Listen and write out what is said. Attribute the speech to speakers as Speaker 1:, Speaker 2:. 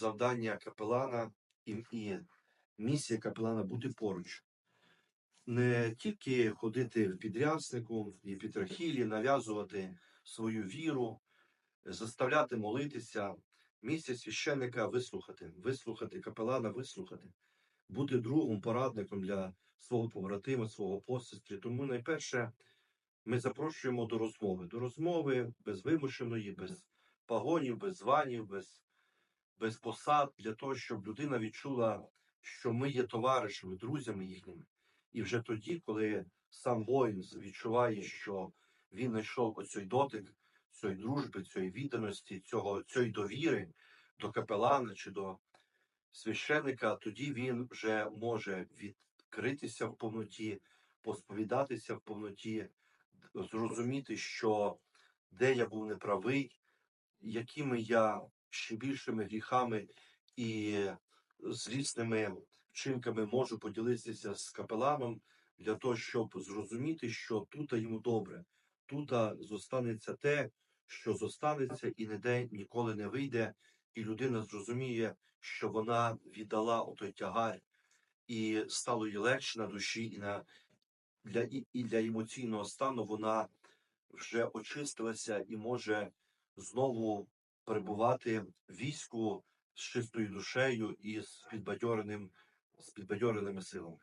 Speaker 1: завдання капелана і, і місія капелана бути поруч. Не тільки ходити в підряснику і підрахілі, нав'язувати свою віру, заставляти молитися. Місія священника вислухати, вислухати капелана, вислухати, бути другом, порадником для свого побратима, свого посестрі. Тому найперше ми запрошуємо до розмови, до розмови без вимушеної, без погонів, без званів, без, без посад, для того, щоб людина відчула, що ми є товаришами, друзями їхніми. І вже тоді, коли сам воїн відчуває, що він знайшов оцей дотик, цієї дружби, цієї відданості, цього, цієї довіри до капелана чи до священика, тоді він вже може відкритися в повноті, посповідатися в повноті, зрозуміти, що де я був неправий, якими я ще більшими гріхами і злісними вчинками можу поділитися з капеланом для того, щоб зрозуміти, що тут йому добре, тут зостанеться те, що зостанеться, і ніде ніколи не вийде, і людина зрозуміє, що вона віддала отой тягар, і стало їй легше на душі, і на для і, і для емоційного стану вона вже очистилася і може знову перебувати в війську з чистою душею і з підбадьореним з підбадьореними силами.